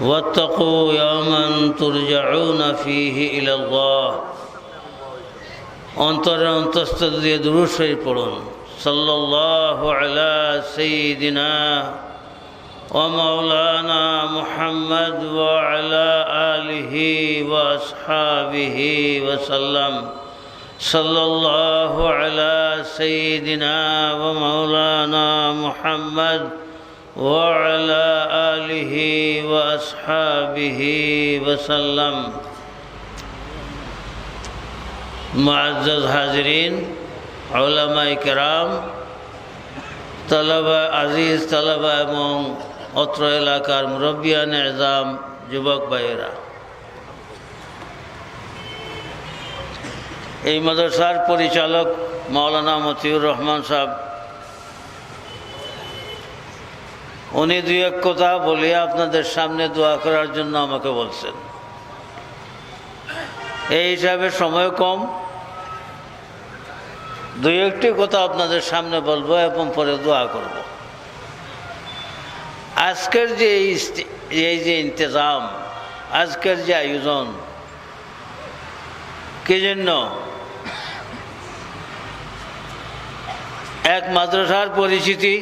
واتقوا يوما ترجعون فيه إلى الله অন্তরে অন্তস্থ দিয়ে দুরুশই পড়ুন সাল্লাল্লাহু আলা সাইয়্যিদিনা ومولانا محمد وعلى آله وأصحابه وسلم صلى الله على سيدنا ومولانا محمد وعلى آله وأصحابه وسلم معزز حاضرين علماء کرام তলবা আজিজ তলবা এবং অত্র এলাকার মুরব্বিয়ান এজাম যুবক ভাইয়েরা এই মাদ্রাসার পরিচালক মাওলানা মতিউর রহমান সাহেব উনি দুই এক কথা বলে আপনাদের সামনে দোয়া করার জন্য আমাকে বলছেন। এই হিসাবে সময় কম। দুই একটি কথা আপনাদের সামনে বলব এবং পরে দোয়া করব। আজকের যে এই যে ইন্তজাম, আজকের যে আয়োজন, কি জন্য? এক মাদ্রাসার পরিচিতি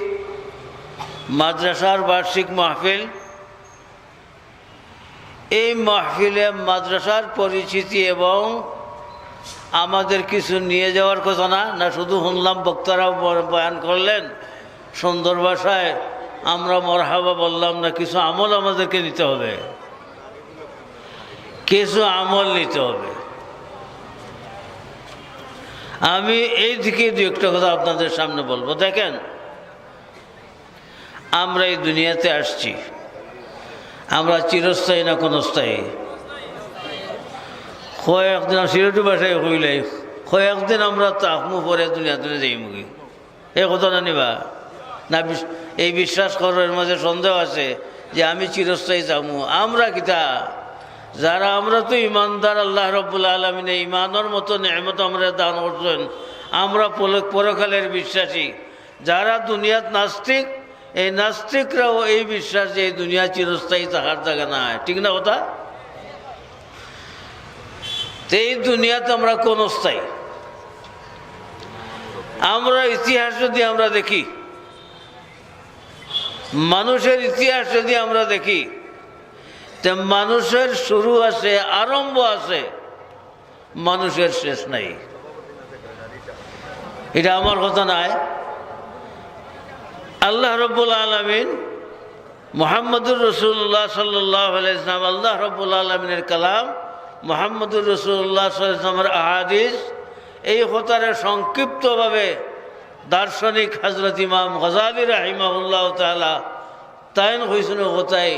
মাদ্রাসার বার্ষিক মাহফিল। এই মাহফিলে মাদ্রাসার পরিচিতি এবং আমাদের কিছু নিয়ে যাওয়ার কথা না না শুধু শুনলাম বক্তারাও বয়ান করলেন, সুন্দর ভাষায় আমরা মরহাবা বললাম, না কিছু আমল আমাদেরকে নিতে হবে। কিছু আমল নিতে হবে। আমি এই দিকে দু একটা কথা আপনাদের সামনে বলব। দেখেন আমরা এই দুনিয়াতে আসছি। আমরা চিরস্থায়ী না কোনো স্থায়ী কয়েকদিন সিলেটি ভাষায় হইলে কয়েকদিন আমরা তাকমু পরে দুনিয়া তুলে যাই মুখি। এই কথা জানিবা না এই বিশ্বাস করো এর মাঝে সন্দেহ আছে যে আমি চিরস্থায়ী যামু আমরা কিতা? যারা আমরা তো ইমানদার, আল্লাহ রব্বুল আলমিনে ইমানের মতো নেহমত আমরা দান করছেন, আমরা পরকালের বিশ্বাসী। যারা দুনিয়াত নাস্তিক এই নাস্তিকরাও এই বিশ্বাস যে এই দুনিয়া চিরস্থায়ী তাহার জায়গা না ঠিক না কথা? এই দুনিয়াতে আমরা কোন স্থায়ী? আমরা ইতিহাস যদি আমরা দেখি, মানুষের ইতিহাস যদি আমরা দেখি, তে মানুষের শুরু আছে, আরম্ভ আছে, মানুষের শেষ নাই। এটা আমার কথা নয় আল্লাহ রব্বুল আলমিন মোহাম্মদুর রসুল্লাহ সাল্লাহ ইসলাম আল্লাহ রব্বুল আলমিনের কালাম, মোহাম্মদুর রসুল্লাহ সাল্লামের আহাদিস, এই হতারে সংক্ষিপ্তভাবে দার্শনিক হজরত ইমাম গজালি রাহিমাউল্লাহ তালা তাইন হয়েছিল হতায়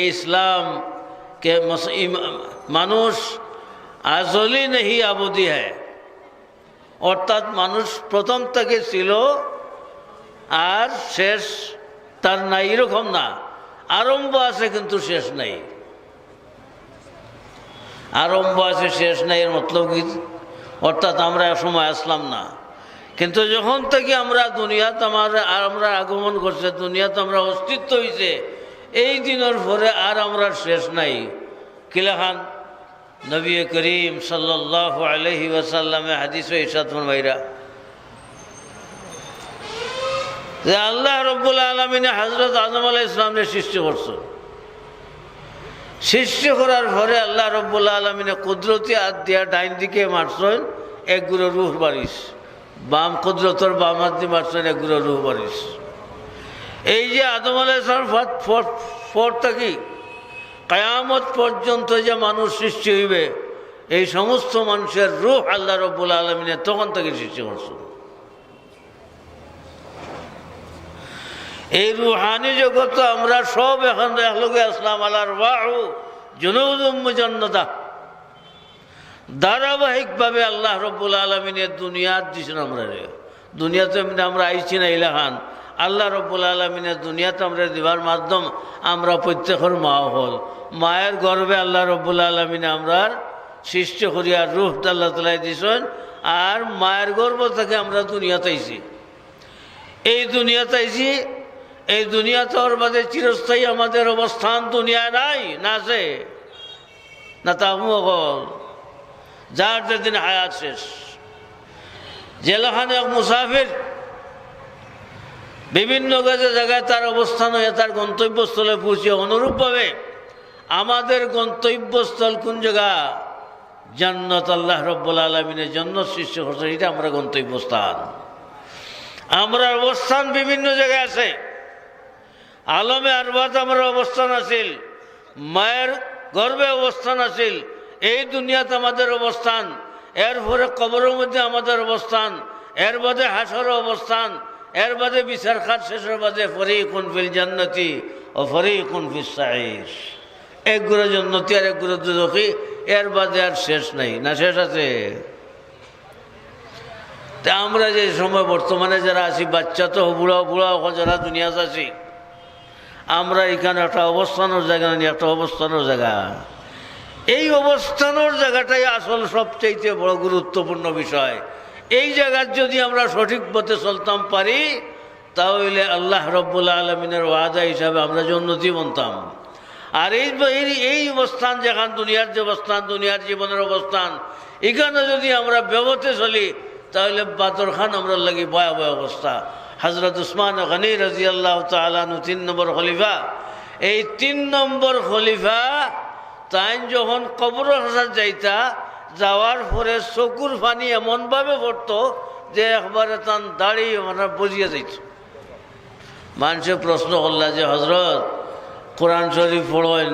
এই ইসলাম কে মানুষ আজলি নেহি আবদি হ্যায়। অর্থাৎ মানুষ প্রথম থেকে ছিল আর শেষ, তার নাই, এরকম না। আরম্ভ আছে কিন্তু শেষ নাই। আরম্ভ আছে, শেষ নাই, এর মতলব কি? অর্থাৎ আমরা সময় আসলাম না। কিন্তু যখন থেকে আমরা দুনিয়াত আমার, আমরা আগমন করছে দুনিয়াতে আমরা অস্তিত্ব হয়েছে এই দিনের পরে আর আমরা শেষ নাই। কিলাখান নবী করিম সাল্লাহ আলহি ওয়াসাল্লামে হাদিস ইসাদ ভাইরা যে আল্লাহ রব্বুল আলমিনে হজরত আজম আলাহ ইসলামের সৃষ্টি করছেন সৃষ্টি করার পরে আল্লাহ রব্বুল আলমিনে কুদরতি হাত দিয়া ডাইন দিকে মারছেন, এক গুঁড়ো রুহ বারিস বাম কুদরতর বাম হাত দিয়ে মারছেন, এক গুঁড়ো রুহ বারিস এই যে আদম আলাহ ইসলাম পর থাকি কায়ামত পর্যন্ত যে মানুষ সৃষ্টি হইবে, এই সমস্ত মানুষের রুহ আল্লাহ রব্বুল আলমিনে তখন থেকে সৃষ্টি করছেন এই রুহানি জগৎ আমরা সব এখন আসলাম আল্লাহর বাহু জনউদম্মজন্নতা ধারাবাহিকভাবে আল্লাহ রব্বুল আলমিনের দুনিয়ার দিছেন আমরা রে। দুনিয়াতে এমনি আমরা আইছি না ইলাহান। আল্লাহ রব্বুল আলমিনের দুনিয়াতে আমরা দিবার মাধ্যম, আমরা প্রত্যেকের মা হল। মায়ের গর্বে আল্লাহ রব্বুল আলমিনে আমরা সৃষ্টি করিয়া রূপ আল্লাহ তালাই দিছেন, আর মায়ের গর্ব থেকে আমরা দুনিয়াতে আইছি। এই দুনিয়াতে আইছি এই দুনিয়া তো ওর বাদে চিরস্থায়ী আমাদের অবস্থান দুনিয়ায় নাই, না আছে? না তাহমগল যার যেদিন হায়াত শেষ। জেলাখানে এক মুসাফির বিভিন্ন কাজে জায়গায় তার অবস্থান হয়ে তার গন্তব্যস্থলে পৌঁছে অনুরূপভাবে আমাদের গন্তব্যস্থল কোন জায়গা? জান্নাত আল্লাহ রব্বুল আলমিনের জন্য সৃষ্টি করছে, এটা আমরা গন্তব্যস্থান। আমরা অবস্থান বিভিন্ন জায়গায় আছে। আলমে আরবাদ আমার অবস্থান আছিল। মায়ের গর্বে অবস্থান আছিল। এই দুনিয়াতে আমাদের অবস্থান এর পরে কবরের মধ্যে আমাদের অবস্থান এর বাদে হাসর অবস্থান এর বাদে বিচার খাট শেষের বাদে ফরি কোন ফিল জান্নতি ও ফরি কোন ফিল এক গুরু জন্নতি আর এক গুরু দুদকি এর বাদে আর শেষ নাই। না শেষ আছে? তা আমরা যে সময় বর্তমানে যারা আছি, বাচ্চা তো বুড়া বুড়া যারা দুনিয়াতে আছি আমরা এখানে একটা অবস্থানের জায়গা নিয়ে একটা অবস্থানের জায়গা। এই অবস্থানের জায়গাটাই আসল সবচাইতে বড় গুরুত্বপূর্ণ বিষয়। এই জায়গার যদি আমরা সঠিক পথে চলতাম পারি, তাহলে আল্লাহ রব্বুল্লা আলমিনের ওয়াদা হিসাবে আমরা জন্নতি বনতাম। আর এই এই- অবস্থান, যেখান দুনিয়ার যে অবস্থান, দুনিয়ার জীবনের অবস্থান, এখানে যদি আমরা ব্যবতে চলি, তাহলে বাদর খান আমরা লাগি ভয়াবহ অবস্থা। হজরত উসমান গনি রাজি আল্লাহ তালানু তিন নম্বর খলিফা। এই তিন নম্বর খলিফা তাই যখন কবর হাসার যাইতা, যাওয়ার পরে চকুর পানি এমনভাবে পড়তো যে একবারে তান দাঁড়িয়ে মানে বুঝিয়ে যাইত মানুষে প্রশ্ন করলা যে হজরত কোরআন শরীফ পড়েন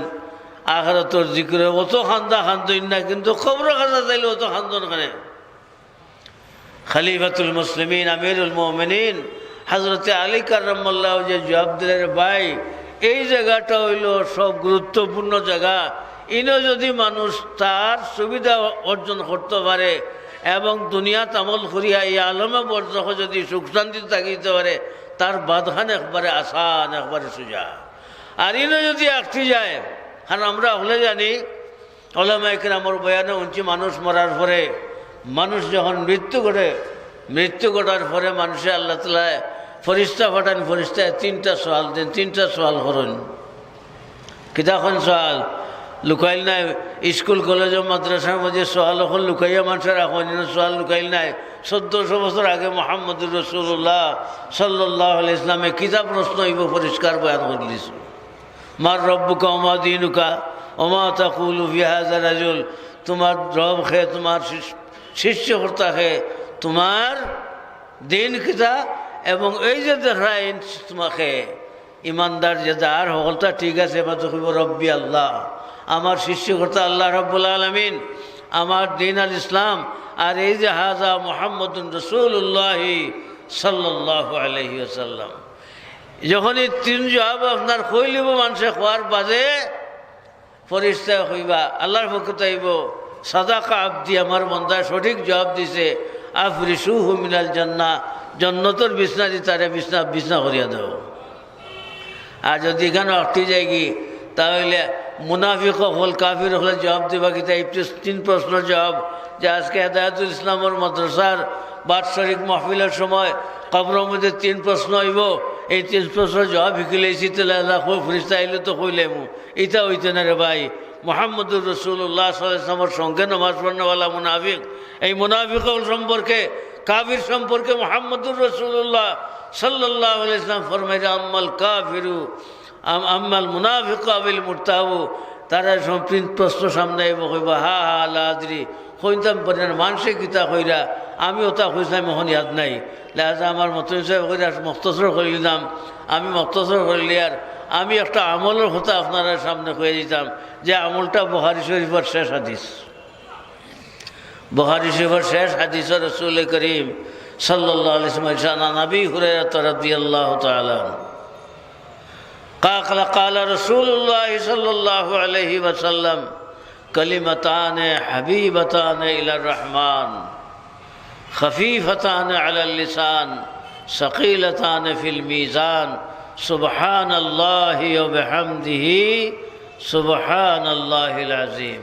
আখরাতর জিক্রে অত খান্দা খান্দইন না, কিন্তু খবর খাজা চাইলে অত খান্দন কেনে? খলিফাতুল মুসলিমিন, আমিরুল মোমিনিন হজরতে আলী কার্লাহ যে জবাব দিলেন ভাই, এই জায়গাটা হইল সব গুরুত্বপূর্ণ জায়গা। ইনো যদি মানুষ তার সুবিধা অর্জন করতে পারে এবং দুনিয়া তামল করিয়া এই আলমে বর্জক যদি সুখ শান্তি থাকিতে পারে, তার বাদখান একবারে আসান, একবারে সুজা। আর ইনো যদি একটি যায় কারণ আমরা হলে জানি ওলামাইকের আমার বয়ানে উঞ্চি মানুষ মরার পরে, মানুষ যখন মৃত্যু ঘটে, মৃত্যু ঘটার পরে মানুষে আল্লাহ তালা ফরিস্তা ফাটান ফরিস্তায় তিনটা সোয়াল দেন, তিনটা সোয়াল করেন। কিতাখন সোয়াল লুকাইল নাই, স্কুল কলেজ মাদ্রাসার মধ্যে সোয়াল এখন লুকাইয়া মানুষের এখন সোয়াল লুকাইল নাই। চোদ্দশো বছর আগে মোহাম্মদুর রসুল্লাহ সাল্লাহ ইসলামে কিতাব প্রশ্ন হইব পরিষ্কার বয়ান করে দিয়েছিল মার রব্বুকা ওমা দিনুকা অমা তাকুল ফিহাজা রাজুল তোমার রব খে তোমার শিষ্য- শিষ্যকর্তা খে তোমার দিন কিতা এবং এই যে দেখায় তোমাকে, ইমানদার যে যার হকলটা ঠিক আছে বা তো কইব, রব্বি আল্লাহ, আমার শিষ্যকর্তা আল্লাহ রব্বুল আলমিন, আমার দিন আল ইসলাম, আর এই যে হাজা মোহাম্মদ রসুল্লাহি সাল্লাহ আলহি আসাল্লাম যখন তিন জবাব আপনার কইলিব মানুষে খোয়ার বাজে, ফরিস্তা হইবা আল্লাহর পক্ষ তাইব সাদাকা আব্দি আমার বন্ধায় সঠিক জবাব দিছে আফরি সুহু মিনাল জান্না জন্নতর বিছনা দি তারে বিছনা বিছনা করিয়া দেও। আর যদি এখানে অটকি যায় কি, তাহলে মুনাফিক হল কাফির হলে জবাব দিবা কি তাই তিন প্রশ্নের জবাব যে আজকে হেদায়তুল ইসলামর মাদ্রাসার বাৎসরিক মাহফিলের সময় কবরের মধ্যে তিন প্রশ্ন হইব। এই তিন প্রশ্নের জবাব শিখিলেছি তাহলে আল্লাহ ফিরিস্তা আইলে তো কইলেমু। এটা হইতে না রে ভাই, মোহাম্মদুর রসুল্লাহ সাল্লামের সঙ্গে নমাজ পড়নেওয়ালা মুনাফিক। এই মুনাফিক সম্পর্কে কাবির সম্পর্কে মোহাম্মদুর রসুল্লাহ সাল্লাহ ইসলাম ফরমাই আম্মাল কাফিরু, আম- আম্মাল মুনাফিক আবিল মুরতাবু, তারা সম্প্রীত প্রশ্ন সামনে আইব, কইব, হা হা আল্লাহ কইতাম পারি না কিতা কইরা আমি ওটা কইসাম এখন ইয়াদ নাই। লেহাজা আমার মত হিসাবে কইরা মক্তসর করে দিতাম, আমি মক্তসর করলি আর আমি একটা আমলের কথা আপনারা সামনে কয়ে দিতাম, যে আমলটা বহারি শরীফের শেষ হাদিস। বহারি শরীফের শেষ হাদিস রসুল করিম সাল্লাহ আলিসমান নবী হুরায়রা রদি আল্লাহ তালা قال قال رسول الله صلى الله عليه وسلم كلمتان حبيبتان إلى الرحمن خفيفتان على اللسان ثقيلتان في الميزان سبحان الله وبحمده سبحان الله العظيم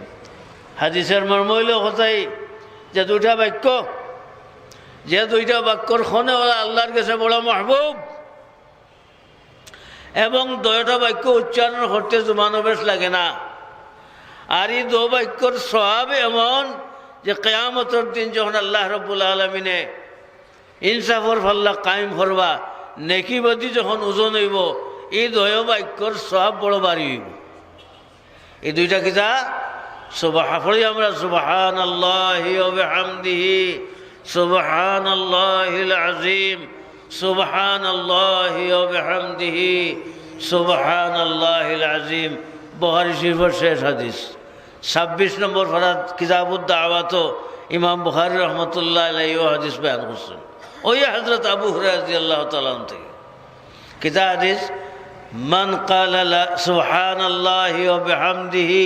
হাদিসের মর্মইল কথাই যে দুইটা বাক্য, যে দুইটা বাক্যর খনে ওরা আল্লাহর কাছে বড় মাহবুব। এবং দয়টা বাক্য উচ্চারণ করতে জুমানবেশ লাগে না। আর এই দো বাক্যর সব এমন যে কেয়ামতর দিন যখন আল্লাহ রব্বুল আলমিনে ইনসাফর ফাল্লা কায়েম করবা নেকিবাদী যখন ওজন হইব, এই দয় বাক্যর সব বড় বাড়ি হইব। এই দুইটা কিতা সুবাহা পড়ি আমরা সুবাহান আল্লাহি হামদিহি সুবাহান আল্লাহিল আজিম সুবাহান আল্লাহি হামদিহি সুবাহান আল্লাহিল আজিম বহারি শরীফের শেষ হাদিস। ছাব্বিশ নম্বর ফরাদ কিতাবুদ্দা আওয়াত ইমাম বুহারি রহমতুল্লাহ আলাইহ হাদিস বয়ান করছেন। ওই হজরত আবু হরাজি আল্লাহ তালাম থেকে। কিতা হাদিস, মান কাল সুহান আল্লাহ হামদিহি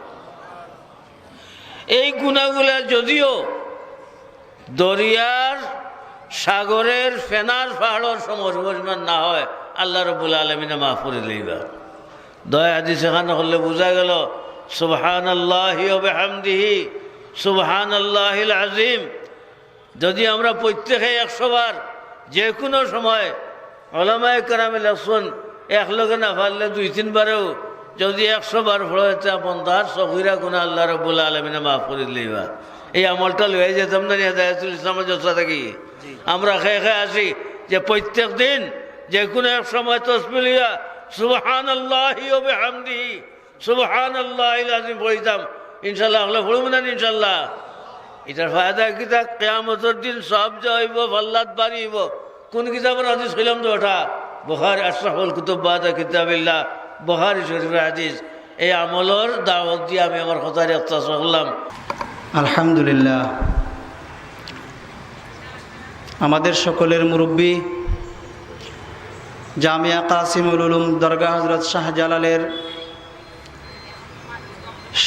এই গুণাগুলা যদিও দরিয়ার সাগরের ফেনার পাহাড়ের সমপরিমাণ না হয়, আল্লাহ রবুল আলমিনে মাফ করে দিলেইবা দয়া হাদিস এখানে হলে বোঝা গেল সুবহান আল্লাহ হামদিহি সুবহান আল্লাহিল আজিম যদি আমরা প্রত্যেকে একশো বার যে কোনো সময় ওলামায় কারামে লেখছেন এক লগে না পারলে দুই তিনবারেও যদি একশো বার ফড়াইতে আপন তার সহিরা গুণা আল্লাহ রব্বুল আলমিনে মাফ করে দিলেইবা। এই আমলটা লয়ে যেতাম না হেদায়তুল ইসলামের যথা থাকি। আমরা খেয়ে খেয়ে আসি যে প্রত্যেক দিন যে কোনো এক সময় তসবিলিয়া সুবহান আল্লাহ হামদি সুবহান আল্লাহ আজিম পড়িতাম। ইনশাল্লাহ হলে পড়ব না ইনশাল্লাহ এটার ফায়দা কিতা কেয়ামতের দিন সব যাইব ভাল্লাত বাড়িব। কোন কিতাবের হাদিস ছিলাম তো ওটা? বহারি আশরাফুল কুতুব্বাদ কিতাবিল্লাহ। বহারি শরীফের হাদিস, এই আমলর দাওয়াত দিয়ে আমি আমার কথা রেখা করলাম আলহামদুলিল্লাহ। আমাদের সকলের মুরব্বী, জামিয়া কাসিমুল উলুম দরগা হজরত শাহজালালের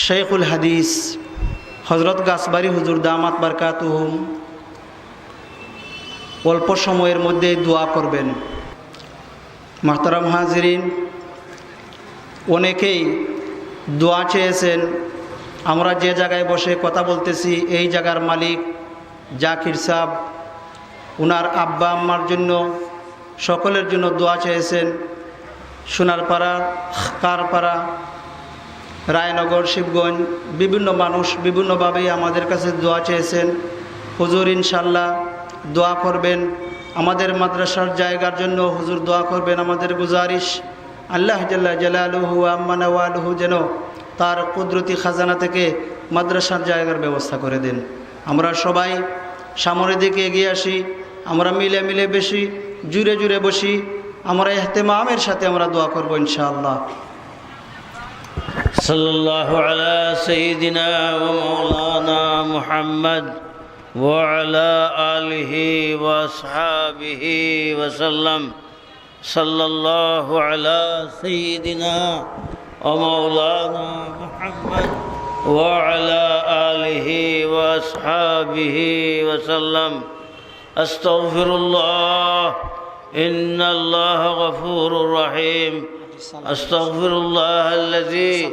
শেখুল হাদিস হজরত গাছবাড়ি হুজুর দামাত বারকাতুহুম অল্প সময়ের মধ্যে দোয়া করবেন। মাহতারাম হাজিরিন অনেকেই দোয়া চেয়েছেন, আমরা যে জায়গায় বসে কথা বলতেছি, এই জায়গার মালিক জাকির সাহ উনার আব্বা আম্মার জন্য, সকলের জন্য দোয়া চেয়েছেন। সোনারপাড়া, কারপাড়া, রায়নগর, শিবগঞ্জ, বিভিন্ন মানুষ বিভিন্নভাবেই আমাদের কাছে দোয়া চেয়েছেন। হুজুর ইনশাল্লাহ দোয়া করবেন। আমাদের মাদ্রাসার জায়গার জন্য হুজুর দোয়া করবেন আমাদের গুজারিশ। আল্লাহ জাল্লা জালালুহু আম্মানাওয়ালহু যেন তার কুদরতি খাজানা থেকে মাদ্রাসার জায়গার ব্যবস্থা করে দেন। আমরা সবাই সামনের দিকে এগিয়ে আসি, আমরা মিলে মিলে বেশি, জুড়ে জুড়ে বসি, আমরা এহতেমামের সাথে আমরা দোয়া করব ইনশাআল্লাহ। সাল্লাল্লাহু আলা সাইয়্যিদিনা ওয়া মাওলানা মুহাম্মদ ওয়া আলা আলিহি ওয়া আসহাবিহি ওয়া সাল্লাম। صلى الله على سيدنا ومولانا محمد وعلى آله وأصحابه وسلم. أستغفر الله إن الله غفور رحيم. أستغفر الله الذي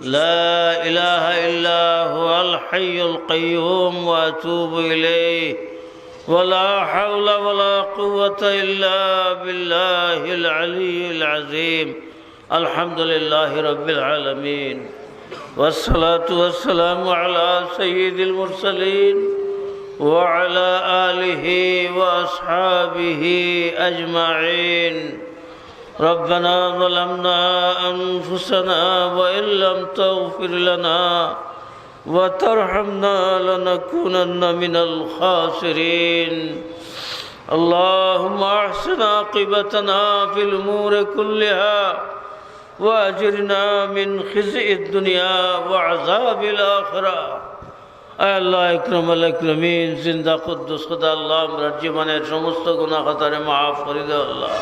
لا إله إلا هو الحي القيوم وأتوب إليه. ولا حول ولا قوة إلا بالله العلي العظيم. الحمد لله رب العالمين. والصلاة والسلام على سيد المرسلين وعلى آله وأصحابه أجمعين. ربنا ظلمنا أنفسنا وإن لم تغفر لنا وترحمنا لنكونن من الخاسرين اللهم أحسن عاقبتنا في الأمور كلها وأجرنا من خزي الدنيا وعذاب الآخرة আল্লাহ ইকরম আল ইকরমিন জিন্দা কুদ্দুস খুদা আল্লাহ আমরা জীবনের সমস্ত গুণা খাতারে মাফ করে দেও আল্লাহ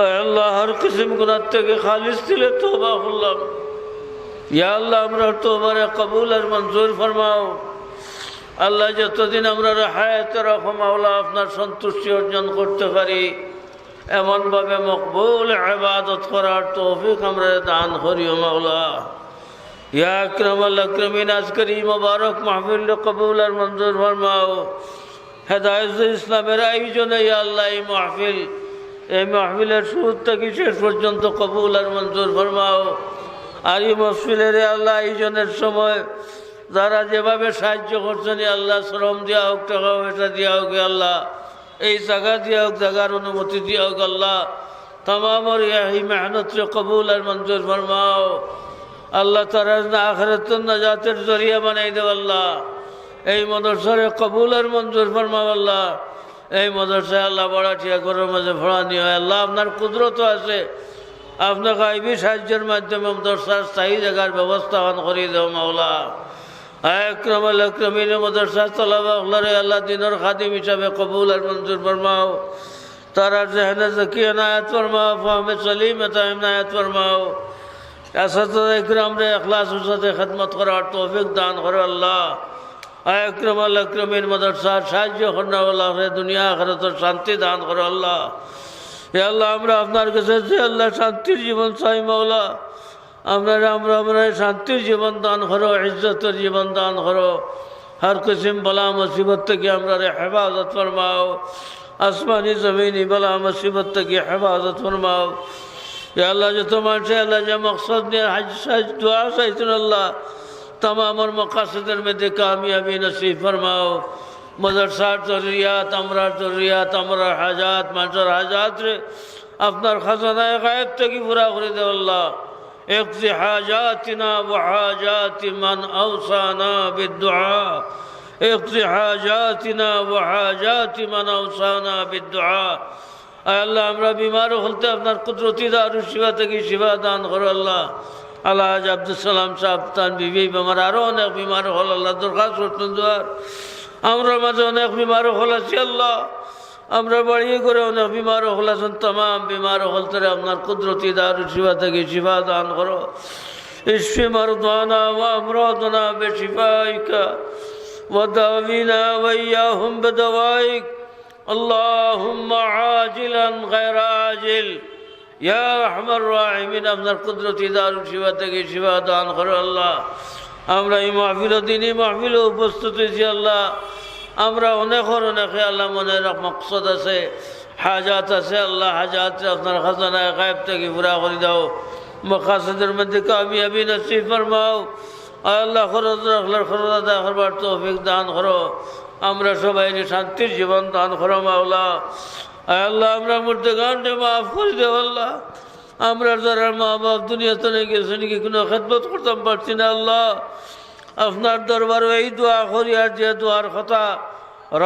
আয় আল্লাহ হর কিসিম গুনার থেকে খালিস দিলে তোবা করলাম ইয়া আল্লাহ, আমরা তোবারে কবুল আর মঞ্জুর ফরমাও। আল্লাহ, যতদিন আমরা হায়াতে রাখো, মাওলা আপনার সন্তুষ্টি অর্জন করতে পারি। এমনভাবে মকবুল আবাদত করার তৌফিক আমরা দান করিও মাওলা। ইয়া আকরাম আল আকরামিন, আজকের মোবারক মাহফিল কবুল আর মঞ্জুর ফরমাও। হেদায়ত ইসলামের আয়োজনে ইয়া আল্লাহ, এই মাহফিল, এই মাহফিলের শুরু থেকে শেষ পর্যন্ত কবুল আর মঞ্জুর ফরমাও। আর এই মাহফিলের আল্লাহ আয়োজনের সময় যারা যেভাবে সাহায্য করছেন আল্লাহ শ্রম দিয়া হোক, টাকা পয়সা দিয়া হোক আল্লাহ এই জায়গা দিয়া হোক, জায়গার অনুমতি দিয়া হোক, আল্লাহ তমামর এই মেহনত কবুল আর মঞ্জুর ফরমাও। আল্লাহ তারা আখরাত নাজাতের জরিয়া বানাই দেব আল্লাহ। এই মদরসারে কবুল আর মঞ্জুর ফরমাও, আল্লাহ। এই মদরসায় আল্লাহ বড়াটিয়া করার মাঝে ভরানি হয়, আল্লাহ আপনার কুদরত আছে। আপনার গাইবী সাহায্যের মাধ্যমে মদরসার স্থায়ী জায়গার ব্যবস্থা করে দেও, মাওলা। একরম আলক্রমিন মদরসা তলাবারে আল্লাহ দিনের খাদিম হিসাবে কবুল আর মঞ্জুর ফরমাও। তারা জেহনে জকি এনায়ত ফরমাও, ফাহমে সলিম এতাইম নায়াত ফরমাও। আসাদ ইকরাম রে, এখলাস সাথে খেদমত করার তৌফিক দান করো আল্লাহ। একরম আলক্রমিন মদরসার সাহায্য করনাওয়াল্লাহ রে, দুনিয়া আখরাতের শান্তি দান করো আল্লাহ। হে আল্লাহ, আমরা আপনার কাছে যে আল্লাহ শান্তির জীবন চাই, মাওলা। আপনারা আমরা আমরা শান্তির জীবন দান করো, ইজ্জতের জীবন দান করো। হর কিসিম, বলা মুসিবত থেকে আমরা হেফাজত ফরমাও। আসমানি, জমিনি, বলা মুসিবত থেকে হেফাজত ফরমাও। আল্লাহ যত মানুষ আল্লাহ, যে মকসদ নিয়ে হাজ সাজ, দোয়া চাইছেন আল্লাহ তমামর মকাসদের মধ্যে কামিয়াবি নসিব ফরমাও। মদরসার জরুরিয়াত আমরার জরুরিয়াত আমরা হাজাত মানুষের হাজাত রে আপনার খাজানায় গায়েব থেকে পুরা করে দেও আল্লাহ اقضي حاجاتنا وحاجات من أوصانا بالدعاء اقضي حاجاتنا وحاجات من أوصانا بالدعاء আয় আল্লাহ আমরা বিমার হলতে আপনার কুদরতি দারু শিবা থেকে শিবা দান করো আল্লাহ আল্লাহ আজ আব্দুল সালাম সাহেব তান বিবি আমার আরও অনেক বিমার হল আল্লাহ দরখাস্ত করতেন দুয়ার আমরা মাঝে অনেক বিমার হল আছি আল্লাহ আমরা বাড়িয়ে করে অনেক বিমার হল আছেন তাম বিমার হল তারে আপনার কুদরতি দারু শিবা থেকে শিবা দান করো ইসফি মারদানা ওয়া আমরাদনা বেশিফাইকা وداوينا وإياهم بدوائك اللهم عاجلا غير عاجل ইয়া রহমান রাহিমিন আপনার কুদরতি দারুণ শিবা থেকে শিবা দান করো আল্লাহ আমরা এই মাহফিল দিনই মাহফিলে উপস্থিত হয়েছি, আল্লাহ। আমরা অনেক অনেকে আল্লাহ, মনের মকসদ আছে হাজাত আছে, আল্লাহ হাজাত আপনার খাজানায় গায়েব থেকে পুরা করে দাও। মকাসদের মধ্যে কামিয়াবি নসিব ফরমাও। আল্লাহ, খরচ রাখলার খরচ আদায় করবার তৌফিক দান করো। আমরা সবাই শান্তির জীবন দান করো, মাওলা। আল্লাহ, আমরা মূর্তি গানটা মাফ করে দেব আল্লাহ। আমরা যারা মা বাপ দুনিয়াতে নিয়ে গেছে, নাকি কোনো খেদমত করতাম? পারছি না, আল্লাহ। আপনার দরবার এই দোয়া করি, আর যে দোয়ার কথা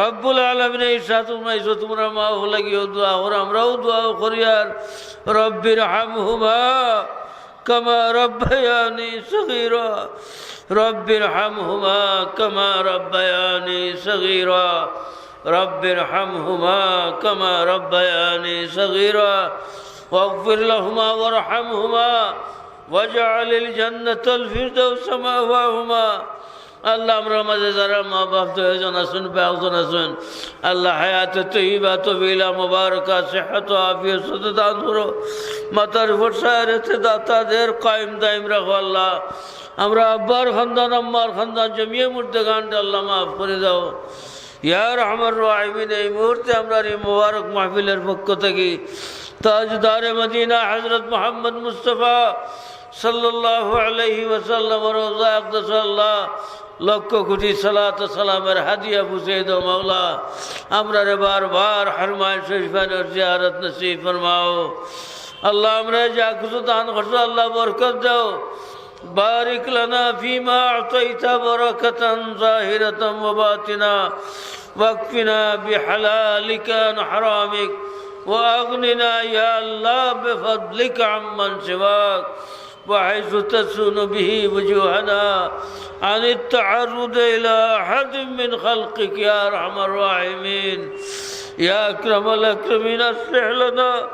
রব্বুল আলমিন এই সাতুমাইছো তোমরা মা লাগিও দোয়া ওর আমরাও দোয়াও করি, আর রব্বির হাম হুমা কামা রব্বায়ানি সগীরা। রব্বির হাম হুমা কামা রব্বায়ানি সগীরা। রব্বির হাম হুমা কামা রব্বায়ানি সগীরা। واغفر لهما وارحمهما واجعل الجنة الفردوس مأواهما আল্লাহ আমরা মাঝে যারা মা বাপ দুজন আসুন একজন আসুন আল্লাহ হায়াতে তৈবা তবিলা মুবারকা সেহাত আফিয়ত সাথে দান করো মাতার ভরসায়তে দাতাদের কায়েম দাইম রাখো আল্লাহ আমরা আব্বার খানদান আম্মার খানদান জমিয়ে মুর্দে গানটা আল্লাহ মাফ করে দাও ইয়ার আমার রাহিমিন এই মুহূর্তে আমরা এই মুবারক মাহফিলের পক্ষ থেকে তাজদারে মদিনা হজরত মোহাম্মদ মুস্তফা সাল্লাহ আলহি ওসাল্লাম রোজা আকদাস আল্লাহ লক্ষ কোটি সালাত সালামের হাদিয়া বুঝে দো মাওলা আমরা রে বারবার হরমান শরীফানের জিয়ারত নসিব ফরমাও আল্লাহ আমরা যা কিছু দান করছো আল্লাহ বরকত দাও بارك لنا فيما أعطيت بركة ظاهرة وباطنة واكفنا بحلالك عن حرامك وأغننا يا الله بفضلك عمن سواك وحيث تسون به وجوهنا عن التعرض إلى أحد من خلقك يا أرحم الراحمين. يا أكرم الأكرمين أصلح لنا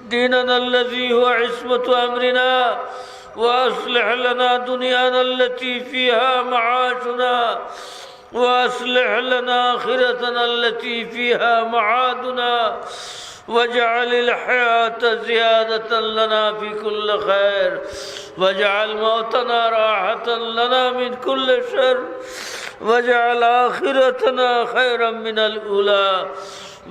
ديننا الذي هو عصمة أمرنا وأصلح لنا دنيانا التي فيها معاشنا وأصلح لنا آخرتنا التي فيها معادنا. واجعل الحياة زيادة لنا في كل خير. واجعل موتنا راحة لنا من كل شر. واجعل آخرتنا خيرا من الأولى.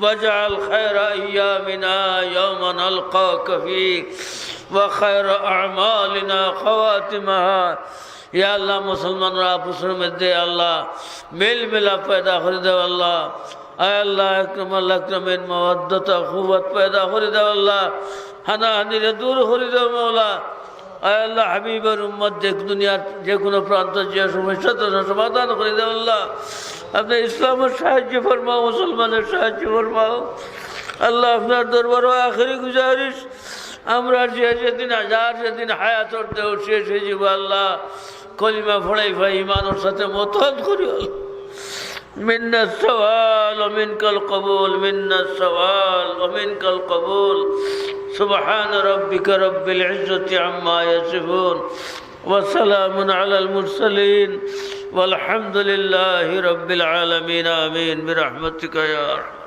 واجعل خير أيامنا يوم نلقاك فيه وخير أعمالنا خواتمها. يا الله مسلمان رأى آپس میں الله. مل ملا پیدا خرده الله. আল্লাহ আল্লাহ আল্লাহ। দূর আল্লাহ যে যে কোনো প্রান্ত যে সমস্যা সমাধান করে দেও আল্লাহ। আপনি ইসলামের সাহায্য ফরমাও, মুসলমানের সাহায্য ফরমাও। আল্লাহ, আপনার দরবার আখেরি গুজারিশ। আমরা যে যেদিন হাজার যেদিন হায়াত দেও শেষ হয়ে আল্লাহ। কলিমা ফড়াই ভাই ইমানোর সাথে মতন করি منا السوال ومنك القبول منا السوال ومنك القبول سبحان ربك رب العزة عما يصفون وسلام على المرسلين والحمد لله رب العالمين آمين برحمتك يا أرحم